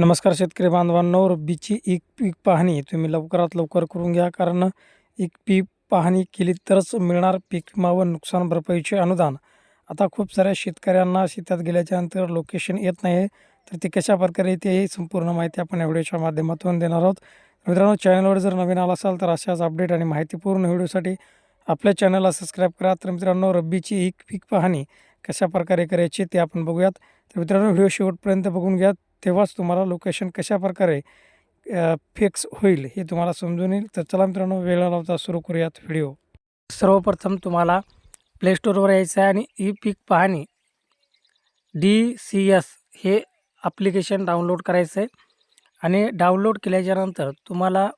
नमस्कार शेतकरी बांधवांनो रब्बीची एक पीक पाहणी तुम्ही लवकरात लवकर करून घ्या कारण एक पीक पाहणी केली तरच मिळणार पीक विमा व नुकसान भरपाईचे अनुदान. आता खूप साऱ्या शेतकऱ्यांना शेतात गेल्याच्यानंतर लोकेशन येत नाही तर ते कशा प्रकारे येते ही संपूर्ण माहिती आपण या व्हिडिओच्या माध्यमातून देणार आहोत. मित्रांनो चॅनलवर जर नवीन आला असाल तर अशाच अपडेट आणि माहितीपूर्ण व्हिडिओसाठी आपल्या चॅनलला सबस्क्राईब करा. तर मित्रांनो रब्बीची एक पीक पाहणी कशा प्रकारे करायची ते आपण बघूयात. तर मित्रांनो व्हिडिओ शेवटपर्यंत बघून घ्या. तेव्हाच तुम्हाला लोकेशन कशा प्रकारे फिक्स होईल हे तुम्हाला समजून येईल. तर चला मित्रांनो वेळ लावता सुरू करूयात व्हिडिओ सर्वप्रथम तुम्हाला प्ले स्टोअरवर यायचं आहे आणि ई पीक पाहणी. डी सी एस हे ॲप्लिकेशन डाउनलोड करायचं आहे आणि डाउनलोड केल्याच्यानंतर तुम्हाला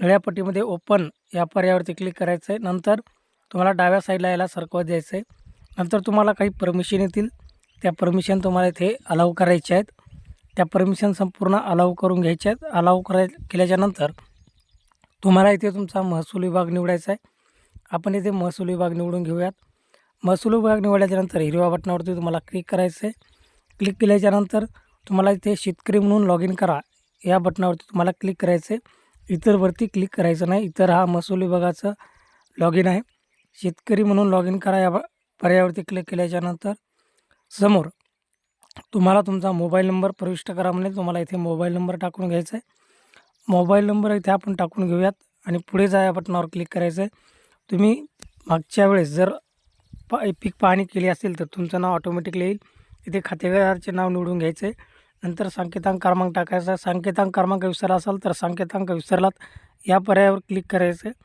निळ्यापट्टीमध्ये ओपन या पर्यायावरती क्लिक करायचं आहे नंतर तुम्हाला डाव्या साईडला याला सरकवत द्यायचं आहे नंतर तुम्हाला काही परमिशन येतील. त्या परमिशन तुम्हाला इथे अलाव करायच्या आहेत. त्या परमिशन संपूर्ण अलाव करून घ्यायच्या. आहेत अलाव कराय केल्याच्यानंतर तुम्हाला इथे तुमचा महसूल विभाग निवडायचा आहे. आपण इथे महसूल विभाग निवडून घेऊयात. महसूल विभाग निवडल्याच्यानंतर हिरव्या बटनावरती तुम्हाला क्लिक करायचं आहे. क्लिक केल्याच्यानंतर तुम्हाला इथे शेतकरी म्हणून लॉग इन करा. या बटनावरती तुम्हाला क्लिक करायचं आहे. इतरवरती क्लिक करायचं नाही. इतर हा महसूल विभागाचं लॉग इन आहे. शेतकरी म्हणून लॉग इन करा या पर्यायावरती क्लिक केल्याच्यानंतर समोर तुम्हाला तुमचा मोबाईल नंबर प्रविष्ट करा म्हणे. तुम्हाला इथे मोबाईल नंबर टाकून घ्यायचा आहे मोबाईल नंबर इथे आपण टाकून घेऊयात आणि पुढे जा या बटनावर क्लिक करायचं आहे तुम्ही मागच्या वेळेस जर पा पीक पाहणी केली असेल तर तुमचं नाव ऑटोमॅटिकली येईल. इथे खातेदारचे नाव निवडून घ्यायचं आहे नंतर संकेतांक क्रमांक टाकायचा. आहे संकेतांक क्रमांक विसरला असाल तर संकेतांक विसरलात. या पर्यायावर क्लिक करायचं आहे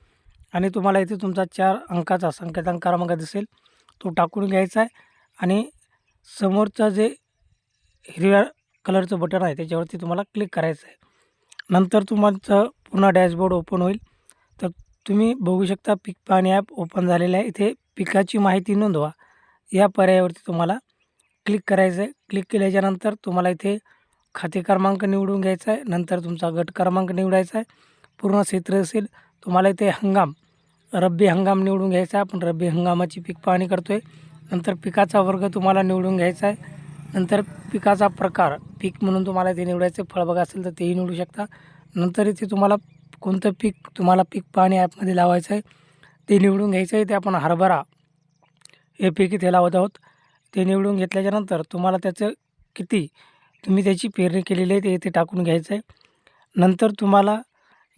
आणि तुम्हाला इथे तुमचा चार अंकाचा संकेतांक क्रमांक दिसेल. तो टाकून घ्यायचा आहे आणि समोरचा जे हिरव्या कलरचं बटन आहे त्याच्यावरती तुम्हाला क्लिक करायचं आहे. नंतर तुमचं पुन्हा डॅशबोर्ड ओपन होईल. तर तुम्ही बघू शकता पीक पाणी ॲप ओपन झालेलं आहे. इथे पिकाची माहिती नोंदवा. या पर्यायावरती तुम्हाला क्लिक करायचं आहे क्लिक केल्याच्यानंतर तुम्हाला इथे खाते क्रमांक निवडून घ्यायचा आहे. नंतर तुमचा गट क्रमांक निवडायचा आहे. पूर्ण क्षेत्र असेल तुम्हाला इथे हंगाम रब्बी हंगाम निवडून घ्यायचा आहे. आपण रब्बी हंगामाची पीक पाहणी करतो आहे नंतर पिकाचा वर्ग तुम्हाला निवडून घ्यायचा आहे. नंतर पिकाचा प्रकार पीक म्हणून तुम्हाला ते निवडायचं फळबाग असेल तर तेही निवडू शकता. नंतर इथे तुम्हाला कोणतं पीक तुम्हाला पीक पाणी ॲपमध्ये लावायचं आहे ते निवडून घ्यायचं आहे. ते आपण हरभरा हे पीक इथे लावत आहोत. ते निवडून घेतल्याच्यानंतर तुम्हाला त्याचं किती तुम्ही त्याची पेरणी केलेली आहे ते इथे टाकून घ्यायचं आहे. नंतर तुम्हाला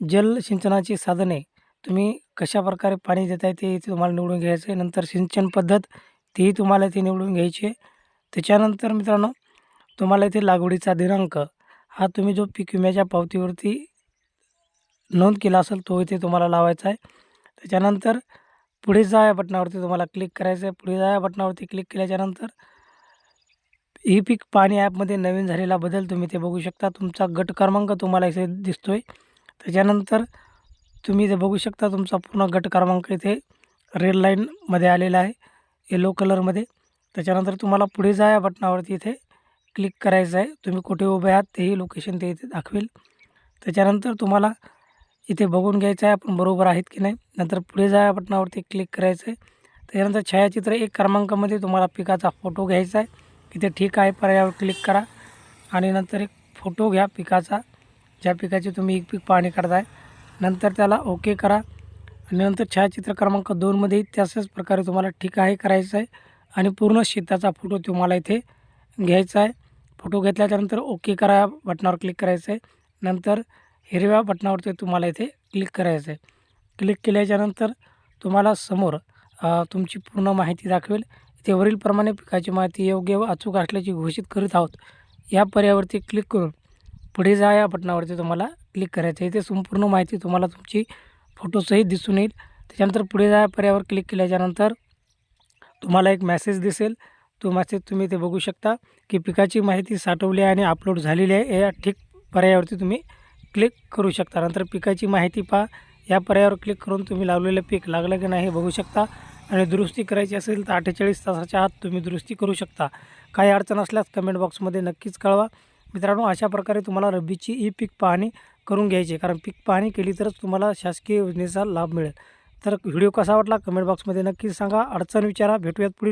जल सिंचनाची साधने तुम्ही कशा प्रकारे पाणी देत आहे ते इथे तुम्हाला निवडून घ्यायचं आहे. नंतर सिंचन पद्धत तेही तुम्हाला इथे निवडून घ्यायची आहे. त्याच्यानंतर मित्रांनो तुम्हाला इथे लागवडीचा दिनांक हा तुम्ही जो पीक विम्याच्या पावतीवरती नोंद केला असेल तो इथे तुम्हाला लावायचा आहे. त्याच्यानंतर पुढे जा या बटनावरती तुम्हाला क्लिक करायचं आहे. पुढे जा या बटनावरती क्लिक केल्याच्यानंतर ई पीक पाणी ॲपमध्ये नवीन झालेला बदल तुम्ही ते बघू शकता. तुमचा गट क्रमांक तुम्हाला इथे दिसतो आहे त्याच्यानंतर तुम्ही इथे बघू शकता तुमचा पूर्ण गट क्रमांक इथे रेड लाईनमध्ये आलेला आहे येलो कलरमध्ये त्याच्यानंतर तुम्हाला पुढे जा या बटनावरती इथे क्लिक करायचं आहे. तुम्ही कुठे उभे आहात तेही लोकेशन ते इथे दाखवेल. त्याच्यानंतर तुम्हाला इथे बघून घ्यायचं आहे आपण बरोबर आहेत की नाही. नंतर पुढे जा या बटनावरती क्लिक करायचं आहे. त्याच्यानंतर छायाचित्र एक क्रमांकामध्ये तुम्हाला पिकाचा फोटो घ्यायचा आहे. इथे ठीक आहे पर्यायावर क्लिक करा. आणि नंतर एक फोटो घ्या पिकाचा. ज्या पिकाची तुम्ही एक पीक पाहणी करताय नंतर त्याला ओके करा. आणि नंतर छायाचित्र क्रमांक दोनमध्ये तशाच प्रकारे तुम्हाला ठीक आहे करायचं आहे. आणि पूर्ण शेताचा फोटो तुम्हाला इथे घ्यायचा आहे. फोटो घेतल्याच्यानंतर ओके करा या बटनावर क्लिक करायचं आहे. नंतर हिरव्या बटनावरती तुम्हाला इथे क्लिक करायचं आहे. क्लिक केल्याच्यानंतर तुम्हाला समोर तुमची पूर्ण माहिती दाखवेल. इथे वरीलप्रमाणे पिकाची माहिती योग्य व अचूक असल्याची घोषित करीत आहोत. या पर्यावरती क्लिक करून पुढे जा या बटनावरती तुम्हाला क्लिक करायचं आहे. इथे संपूर्ण माहिती तुम्हाला तुमची फोटोसहित दिसून येईल. त्याच्यानंतर पुढे जा या पर्यावर क्लिक केल्याच्यानंतर तुम्हाला एक मॅसेज दिसेल. तो मॅसेज तुम्ही ते बघू शकता की पिकाची माहिती साठवली आहे आणि अपलोड झालेली आहे. या ठीक पर्यायावरती तुम्ही क्लिक करू शकता. नंतर पिकाची माहिती पहा. या पर्यायावर क्लिक करून तुम्ही लावलेलं पीक लागलं की नाही हे बघू शकता. आणि दुरुस्ती करायची असेल तर अठ्ठेचाळीस तासाच्या आत तुम्ही दुरुस्ती करू शकता. काही अडचण असल्यास कमेंट बॉक्समध्ये नक्कीच कळवा. मित्रांनो अशा प्रकारे तुम्हाला रब्बीची ई पीक पाहणी करून घ्यायची कारण पीक पाहणी केली तरच तुम्हाला शासकीय योजनेचा लाभ मिळेल. तर व्हिडिओ कसा वाटला कमेंट बॉक्समध्ये नक्कीच सांगा. अडचण विचारा. भेटूयात पुढील